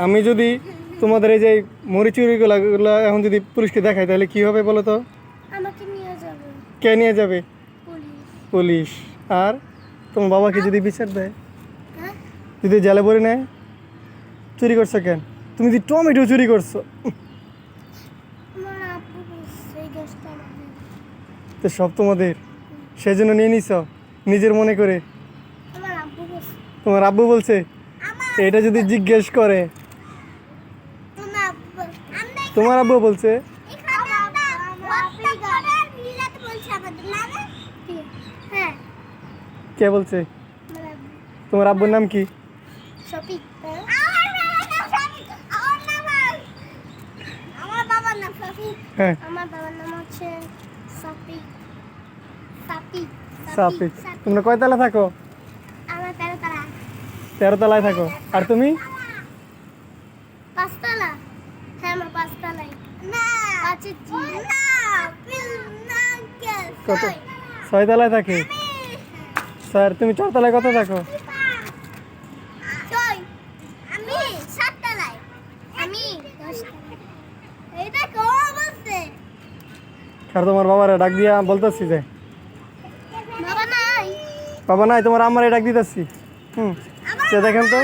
আমি যদি তোমাদের এই যে মরি চুরিগুলো গুলো এখন যদি পুলিশকে দেখাই তাহলে কি হবে বলো তো? আমাকে নিয়ে যাবে। কে নিয়ে যাবে? পুলিশ। আর তোমার বাবাকে যদি বিচার দেয়? হ্যাঁ? যদি জেলে ভরে নেয়? চুরি করছ কেন? তুমি যদি টমেটো চুরি করছ? তো সব তোমাদের? সেজন্য নিয়ে নিছ? নিজের মনে করে? তোমার আব্বু বলছে এটা যদি জিজ্ঞেস করে তোমার আব্বু বলছে আমরা তোমার আব্বু বলছে এখানে আমরা আফ্রিকা মিলাতে বলছে আমাদের না না বলছে? কে বলছে? তোমার আব্বুর নাম কি? হ্যাঁ। তোমরা কয়তলা থাকো? তেরো তেরো তলায় থাকো। আর তুমি? পাঁচতলা। কত? ছয়। তলায় থাকে? স্যার তুমি চারতলায় কত থাকো? আর তোমার বাবারা ডাক দিয়া বলতেছি যে। বাবা নাই। বাবা নাই তোমার আমারে ডাক দিতেছি। হুম দেখেন তো।